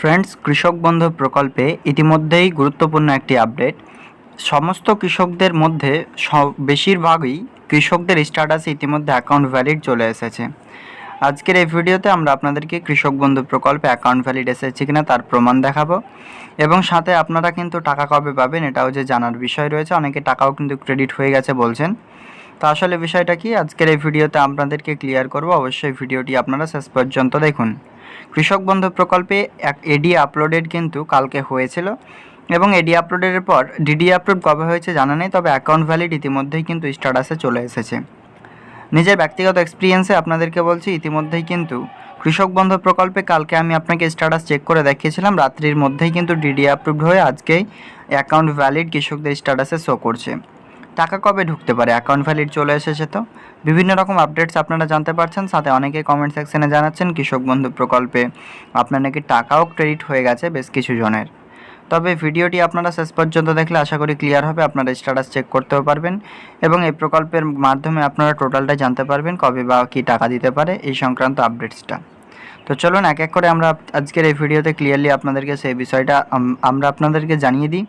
Friends, কৃষক বন্ধু প্রকল্পে ইতিমধ্যেই গুরুত্বপূর্ণ একটি আপডেট। সমস্ত কৃষকদের মধ্যে বেশিরভাগই কৃষকদের স্ট্যাটাসে ইতিমধ্যে অ্যাকাউন্ট ভ্যালিড চলে এসেছে। আজকের এই ভিডিওতে আমরা আপনাদেরকে কৃষক বন্ধু প্রকল্পে অ্যাকাউন্ট ভ্যালিড এসেছে কিনা তার প্রমাণ দেখাবো। এবং সাথে আপনারা কিন্তু টাকা কবে পাবেন এটাও যে জানার বিষয় রয়েছে, অনেকে টাকাও কিন্তু ক্রেডিট হয়ে গেছে বলছেন। তো আসলে বিষয়টা কি? আজকের এই ভিডিওতে আপনাদেরকে ক্লিয়ার করব। অবশ্যই ভিডিওটি আপনারা শেষ পর্যন্ত দেখুন। কৃষক বন্ধু প্রকল্পে এক এডি আপলোডেড কিন্তু কালকে হয়েছিল এবং এডি আপলোডের পর ডিডি আপলোড কবে হয়েছে জানা নেই, তবে অ্যাকাউন্ট ভ্যালিড ইতিমধ্যেই কিন্তু স্ট্যাটাসে চলে এসেছে। নিজের ব্যক্তিগত এক্সপিরিয়েন্সে আপনাদেরকে বলছি, ইতিমধ্যেই কিন্তু কৃষক বন্ধু প্রকল্পে কালকে আমি আপনাকে স্ট্যাটাস চেক করে দেখিয়েছিলাম, রাত্রির মধ্যেই কিন্তু ডিডি অ্যাপ্রুভড হয়ে আজকেই অ্যাকাউন্ট ভ্যালিড কৃষকদের স্ট্যাটাসে শো করছে। টাকা কবে ঢুকতে পারে? অ্যাকাউন্ট ভ্যালিড চলে এসেছে তো। বিভিন্ন রকম আপডেটস আপনারা জানতে পারছেন, সাথে অনেকে কমেন্ট সেকশনে জানাচ্ছেন, কৃষক বন্ধু প্রকল্পে আপনার নাকি টাকাও ক্রেডিট হয়ে গেছে বেশ কিছু জনের। তবে ভিডিওটি আপনারা শেষ পর্যন্ত দেখলে আশা করি ক্লিয়ার হবে, আপনারা স্ট্যাটাস চেক করতেও পারবেন এবং এই প্রকল্পের মাধ্যমে আপনারা টোটালটা জানতে পারবেন কবে বা কী টাকা দিতে পারে, এই সংক্রান্ত আপডেটসটা তো চলুন এক এক করে আমরা আজকের এই ভিডিওতে ক্লিয়ারলি আপনাদেরকে সেই বিষয়টা আমরা আপনাদেরকে জানিয়ে দিই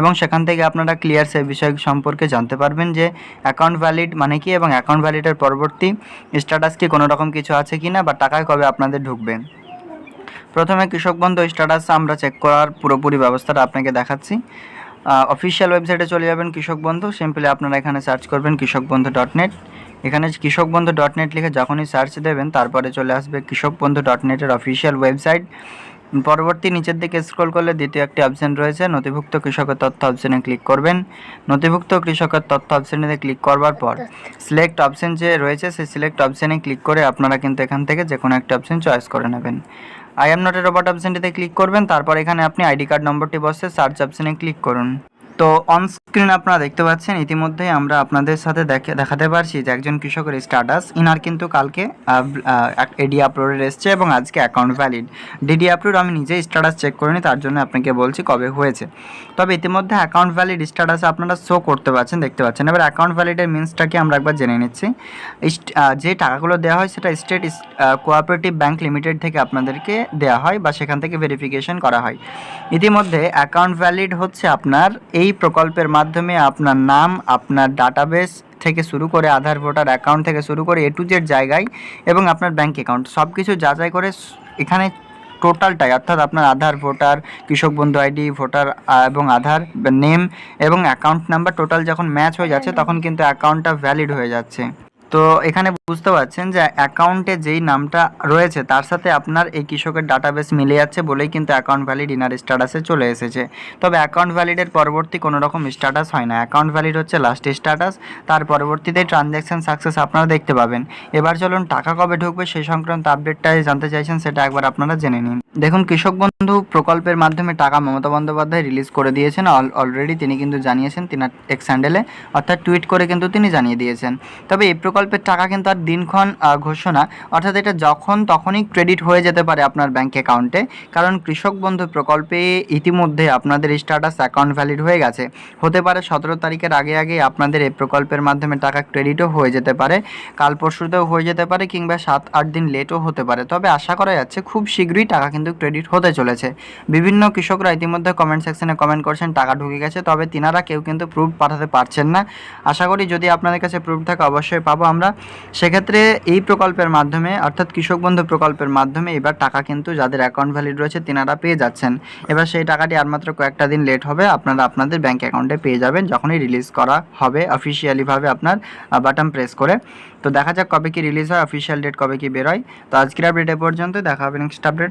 এবং সেখান থেকে আপনারা ক্লিয়ার সেই বিষয় সম্পর্কে জানতে পারবেন যে অ্যাকাউন্ট ভ্যালিড মানে কি এবং অ্যাকাউন্ট ভ্যালিডের পরবর্তী স্ট্যাটাস কি, কোনো রকম কিছু আছে কি না বা টাকায় কবে আপনাদের ঢুকবে। প্রথমে কৃষক বন্ধু স্ট্যাটাস আমরা চেক করার পুরোপুরি ব্যবস্থাটা আপনাকে দেখাচ্ছি। অফিসিয়াল ওয়েবসাইটে চলে যাবেন কৃষক বন্ধু সিম্পলি আপনারা এখানে সার্চ করবেন কৃষক বন্ধু ডট নেট এখানে কৃষক বন্ধু ডট নেট লিখে যখনই সার্চ দেবেন, তারপরে চলে আসবে কৃষক বন্ধু ডট নেটের অফিসিয়াল ওয়েবসাইট পরবর্তী নিচের দিকে স্ক্রল করলে দ্বিতীয় একটি অপশন রয়েছে, নথিভুক্ত কৃষকের তথ্য অপশনে ক্লিক করবেন। নথিভুক্ত কৃষকের তথ্য অপশনে ক্লিক করবার পর সিলেক্ট অপশন যে রয়েছে, সেই সিলেক্ট অপশনে ক্লিক করে আপনারা কিন্তু এখান থেকে যে কোনো একটা অপশন চয়েস করে নেবেন। I am not a robot অপশনটিতে ক্লিক করবেন, তারপর এখানে আপনি আইডি কার্ড নম্বরটি বসে সার্চ অপশনে ক্লিক করুন। তো অন স্ক্রিন আপনারা দেখতে পাচ্ছেন, ইতিমধ্যেই আমরা আপনাদের সাথে দেখে দেখাতে পারছি যে একজন কৃষকের স্ট্যাটাস ইনার কিন্তু কালকে এডি আপলোডের এসছে এবং আজকে অ্যাকাউন্ট ভ্যালিড ডিডি আপলোড আমি নিজেই স্ট্যাটাস চেক করিনি, তার জন্য আপনাকে বলছি কবে হয়েছে। তবে ইতিমধ্যে অ্যাকাউন্ট ভ্যালিড স্ট্যাটাস আপনারা শো করতে পারছেন, দেখতে পাচ্ছেন। এবার অ্যাকাউন্ট ভ্যালিডের মিনসটাকে আমরা একবার জেনে নিচ্ছি। যে টাকাগুলো দেওয়া হয় সেটা স্টেট কোঅপারেটিভ ব্যাংক লিমিটেড থেকে আপনাদেরকে দেওয়া হয় বা সেখান থেকে ভেরিফিকেশন করা হয়। ইতিমধ্যে অ্যাকাউন্ট ভ্যালিড হচ্ছে আপনার এই প্রকল্পের মাধ্যমে আপনার নাম আপনার ডাটাবেস থেকে শুরু করে আধার ভোটার অ্যাকাউন্ট থেকে শুরু করে এ টু জেড জায়গায় এবং আপনার ব্যাঙ্ক অ্যাকাউন্ট সব কিছু যাচাই করে এখানে টোটালটাই অর্থাৎ আপনার আধার ভোটার কৃষক বন্ধু আইডি ভোটার এবং আধার নেম এবং অ্যাকাউন্ট নাম্বার টোটাল যখন ম্যাচ হয়ে যাচ্ছে তখন কিন্তু অ্যাকাউন্টটা ভ্যালিড হয়ে যাচ্ছে। তো এখানে বুঝতে পারছেন যে অ্যাকাউন্টে যেই নামটা রয়েছে, তার সাথে আপনার এই কৃষকের ডাটাবেস মিলে যাচ্ছে বলেই কিন্তু অ্যাকাউন্ট ভ্যালিড ইনার স্ট্যাটাসে চলে এসেছে। তবে অ্যাকাউন্ট ভ্যালিডের পরবর্তী কোনো রকম স্ট্যাটাস হয় না। অ্যাকাউন্ট ভ্যালিড হচ্ছে লাস্ট স্ট্যাটাস তার পরবর্তীতে ট্রানজ্যাকশন সাকসেস আপনারা দেখতে পাবেন। এবার চলুন টাকা কবে ঢুকবে সেই সংক্রান্ত আপডেটটাই জানতে চাইছেন, সেটা একবার আপনারা জেনে নিন। দেখুন, কৃষক বন্ধু প্রকল্পের মাধ্যমে টাকা মমতা বন্দ্যোপাধ্যায় রিলিজ করে দিয়েছেন। অলরেডি তিনি কিন্তু জানিয়েছেন তিনার এক্স হ্যান্ডেলে অর্থাৎ টুইট করে কিন্তু তিনি জানিয়ে দিয়েছেন। তবে এই প্রকল্পের টাকা কিন্তু আর দিনক্ষণ ঘোষণা, অর্থাৎ এটা যখন তখনই ক্রেডিট হয়ে যেতে পারে আপনার ব্যাংক অ্যাকাউন্টে কারণ কৃষক বন্ধু প্রকল্পে ইতিমধ্যে আপনাদের স্ট্যাটাস অ্যাকাউন্ট ভ্যালিড হয়ে গেছে। হতে পারে সতেরো তারিখের আগে আগে আপনাদের এই প্রকল্পের মাধ্যমে টাকা ক্রেডিটও হয়ে যেতে পারে। কাল পরশুতেও হয়ে যেতে পারে কিংবা সাত আট দিন লেটও হতে পারে। তবে আশা করা যাচ্ছে, খুব শীঘ্রই টাকা কিন্তু ক্রেডিট হতে চলেছে। বিভিন্ন কৃষকরা ইতিমধ্যে কমেন্ট সেকশনে কমেন্ট করছেন, টাকা ঢুকে গেছে, তবে তিনারা কেউ কিন্তু প্রুফ পাঠাতে পারছেন না। আশা করি যদি আপনাদের কাছে প্রুফ থাকে, অবশ্যই পাবো আমরা। সেক্ষেত্রে এই প্রকল্পের মাধ্যমে, অর্থাৎ কৃষক বন্ধু প্রকল্পের মাধ্যমে এবার টাকা কিন্তু যাদের অ্যাকাউন্ট ভ্যালিড রয়েছে, তিনারা পেয়ে যাচ্ছেন। এবার সেই টাকাটি আর মাত্র কয়েকটা দিন লেট হবে, আপনারা আপনাদের ব্যাঙ্ক অ্যাকাউন্টে পেয়ে যাবেন, যখনই রিলিজ করা হবে অফিসিয়ালিভাবে আপনার বাটন প্রেস করে। তো দেখা যাক কবে কি রিলিজ হয় অফিসিয়াল ডেট কবে কি বেরোয়। তো আজকের আপডেট এ পর্যন্ত দেখা হবে নেক্সট আপডেট